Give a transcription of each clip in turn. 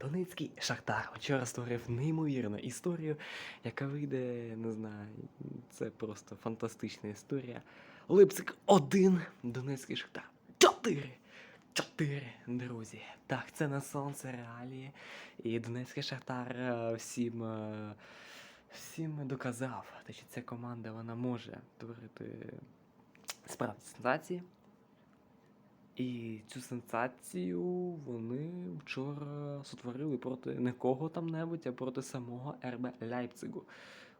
Донецький Шахтар вчора створив неймовірну історію, яка вийде, не знаю, це просто фантастична історія. Липцик 1, Донецький Шахтар 4. Чотири, друзі. Так, це на сонце реалії. І Донецький Шахтар е, всім, е, всім доказав, що ця команда вона може творити справді сенсації. І цю сенсацію вони вчора сотворили проти не кого там небудь, а проти самого РБ Ляйпцигу.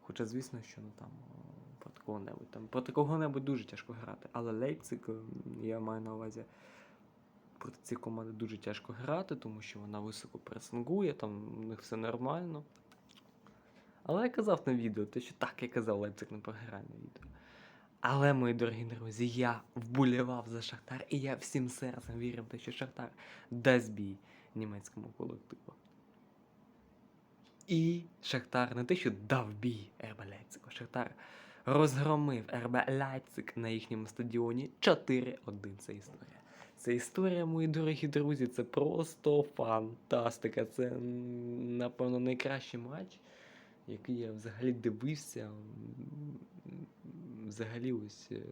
Хоча, звісно, що ну там е, проти кого-небудь там проти кого-небудь дуже тяжко грати. Але Лейпциг, е, я маю на увазі, проти цієї команди дуже тяжко грати, тому що вона високо пресингує, там у них все нормально. Але я казав на відео, те, що так, я казав, Лейпциг не програє на відео. Але, мої дорогі друзі, я вболівав за Шахтар, і я всім серцем вірив, що Шахтар дасть бій німецькому колективу. І Шахтар не те, що дав бій РБ Лейпцигу, Шахтар розгромив РБ Лейпциг на їхньому стадіоні 4-1. Це історія. Це історія, мої дорогі друзі, це просто фантастика. Це, напевно, найкращий матч, який я взагалі дивився. Взагалі, ось е,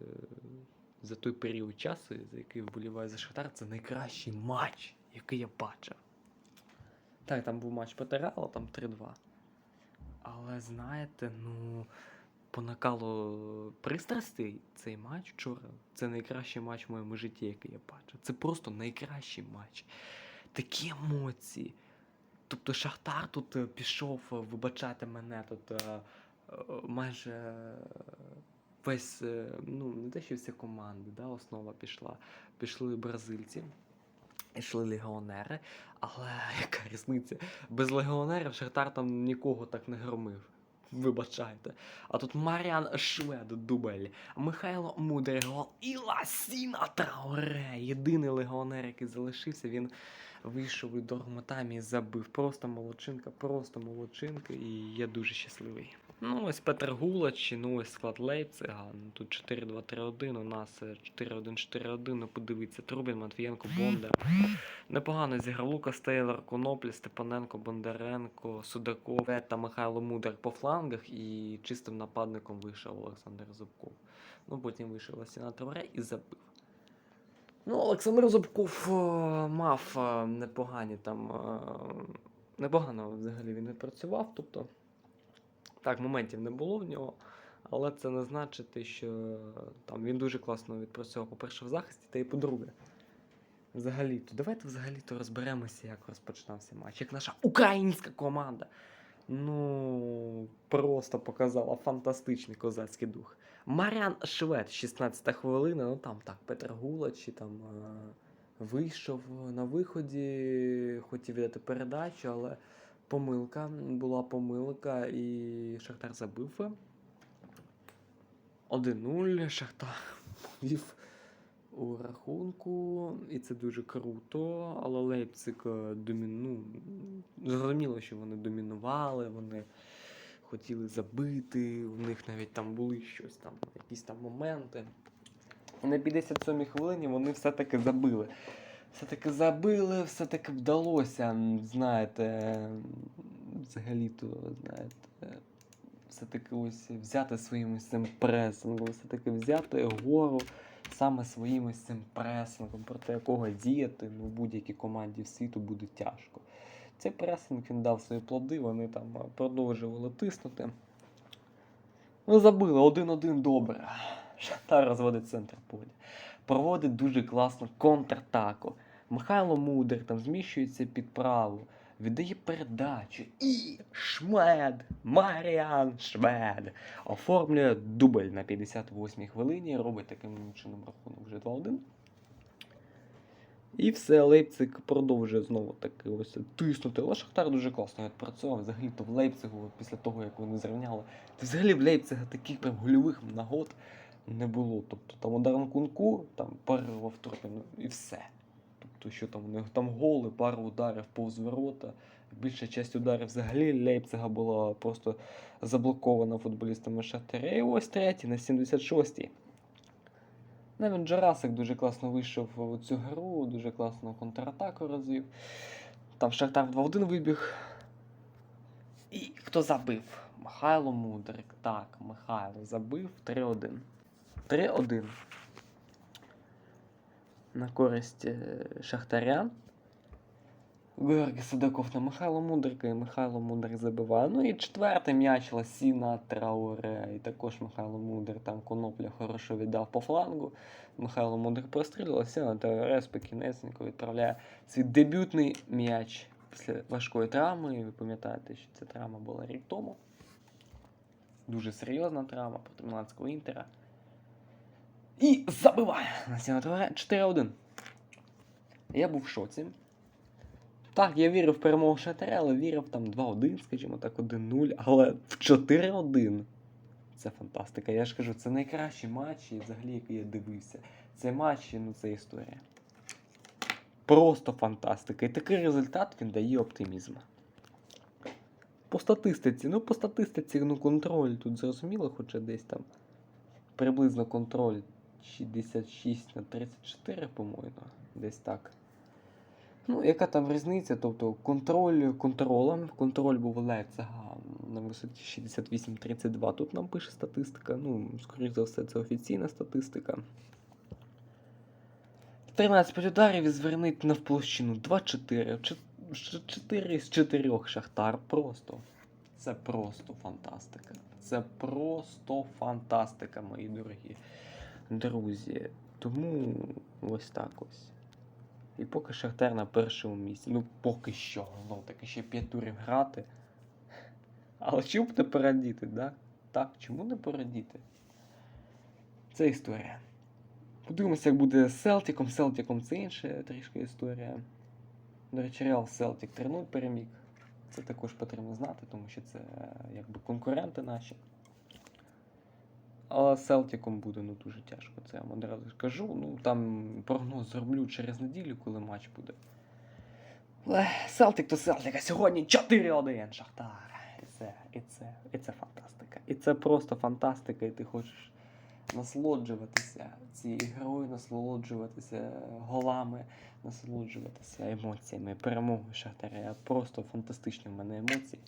за той період часу, за який вболіваю за Шахтар, це найкращий матч, який я бачив. Так, там був матч проти там 3-2. Але знаєте, ну, по накалу пристрастей цей матч вчора це найкращий матч в моєму житті, який я бачив. Це просто найкращий матч. Такі емоції. Тобто Шахтар тут е, пішов, е, вибачайте мене, тут майже весь, е, ну, не те, що вся команда, да, основа пішла. Пішли бразильці, йшли легіонери, але яка різниця? Без легіонерів Шахтар там нікого так не громив. Вибачайте. А тут Маріан Швед дубль, Михайло Мудрий гол і Ласіна Трауре. Єдиний легіонер, який залишився, він вийшов і забив. Просто молодчинка, просто молодчинка, і я дуже щасливий. Ну, ось Петр Гулач, ну ось склад Лейпцига. Ну, тут 4-2-3-1, у нас е, 4-1-4-1. Ну, подивіться, Трубін, Матвієнко, Бондар. Непогано зіграв Лукас Тейлор, Коноплі, Степаненко, Бондаренко, Судаков та Михайло Мудар по флангах і чистим нападником вийшов Олександр Зубков. Ну, потім вийшов Ласіна Травре і забив. Ну, Олександр Зубков е, мав е, непогані там. е, Непогано взагалі він відпрацював. Тобто, так, моментів не було в нього. Але це не значить, що там він дуже класно відпрацював, по-перше, в захисті, та й по-друге. Взагалі-то, давайте взагалі-то розберемося, як розпочинався матч. Як наша українська команда. Ну, просто показала фантастичний козацький дух. Марян Швед, 16 хвилина, ну там так, Петр Гулач там е, вийшов на виході, хотів віддати передачу, але помилка, була помилка, і Шахтар забив. 1-0, Шахтар вів у рахунку, і це дуже круто. Але Лейпциг е, доміну... зрозуміло, що вони домінували, вони хотіли забити, у них навіть там були щось там, якісь там моменти. І на 57-й хвилині вони все-таки забили. Все-таки забили, все-таки вдалося, знаєте, взагалі-то, знаєте, все-таки ось взяти своїм цим пресингом, все-таки взяти гору саме своїм ось цим пресингом, проти якого діяти ну, в будь-якій команді світу буде тяжко. Цей пресинг він дав свої плоди, вони там е, продовжували тиснути. Ну, забили один-один добре. Шахтар розводить центр поля. Проводить дуже класну контратаку. Михайло Мудр там зміщується під праву, віддає передачу. І Шмед, Маріан Швед оформлює дубль на 58-й хвилині, робить таким чином рахунок вже 2-1. І все, Лейпциг продовжує знову таки ось тиснути. Але Шахтар дуже класно відпрацював. Взагалі-то в Лейпцигу, після того, як вони зрівняли, то взагалі в Лейпцига таких прям гольових нагод не було. Тобто там удар кунку, там пару авторів, ну і все. Тобто, що там у них там голи, пару ударів повз ворота. Більша часть ударів взагалі Лейпцига була просто заблокована футболістами Шахтаря. І ось третій на 76-й. Навіть Джарасик дуже класно вийшов у цю гру, дуже класно контратаку розвів. Там Шахтар в 2-1 вибіг. І хто забив? Михайло Мудрик. Так, Михайло забив 3-1. 3-1. На користь е, Шахтаря. Георгій Судаков на Михайло Мудрика і Михайло Мудрик забиває. Ну і четвертий м'яч Ласіна Трауре. І також Михайло Мудрик там конопля хорошо віддав по флангу. Михайло Мудрик прострілив, Ласіна Трауре спокійнесенько відправляє свій дебютний м'яч після важкої травми. Ви пам'ятаєте, що ця травма була рік тому. Дуже серйозна травма проти Міланського інтера. І забиває Ласіна Трауре 4-1. Я був в шоці. Так, я вірив в перемогу Шахтаря, але вірив там 2-1, скажімо так, 1-0, але в 4-1. Це фантастика. Я ж кажу, це найкращі матчі, взагалі, які я дивився. Це матчі, ну це історія. Просто фантастика. І такий результат він дає оптимізм. По статистиці, ну по статистиці, ну контроль тут зрозуміло, хоча десь там приблизно контроль 66 на 34, по-моєму. Десь так. Ну, яка там різниця? Тобто контроль контролем. Контроль був у на висоті 68-32. Тут нам пише статистика. Ну, скоріш за все, це офіційна статистика. 13 ударів і звернить навплощину 2-4. 4 з 4 Шахтар. Просто. Це просто фантастика. Це просто фантастика, мої дорогі друзі. Тому ось так ось. І поки Шахтар на першому місці. Ну, поки що, ну таки ще 5 турів грати. Але чому б не порадіти, да? Так, чому не порадіти? Це історія. Подивимося, як буде з Селтиком. Селтиком це інша трішки історія. До речі, Реал Селтик 3-0 переміг. Це також потрібно знати, тому що це е, якби конкуренти наші. Але з Селтиком буде ну, дуже тяжко, це я вам одразу скажу. Ну, там прогноз зроблю через неділю, коли матч буде. Але Селтик то Селтик, а сьогодні 4-1 Шахтар. І це, і це, і це фантастика. І це просто фантастика, і ти хочеш насолоджуватися цією грою, насолоджуватися голами, насолоджуватися емоціями, перемогою Шахтаря. Просто фантастичні в мене емоції.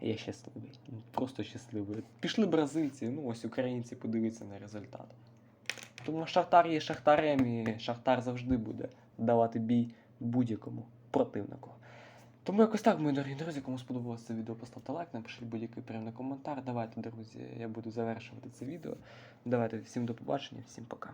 Я щасливий, просто щасливий. Пішли бразильці, ну ось українці подивіться на результат. Тому Шахтар є Шахтарем, і Шахтар завжди буде давати бій будь-якому противнику. Тому якось так, мої дорогі друзі, кому сподобалося це відео, поставте лайк, напишіть будь-який приємний коментар. Давайте, друзі, я буду завершувати це відео. Давайте всім до побачення, всім пока.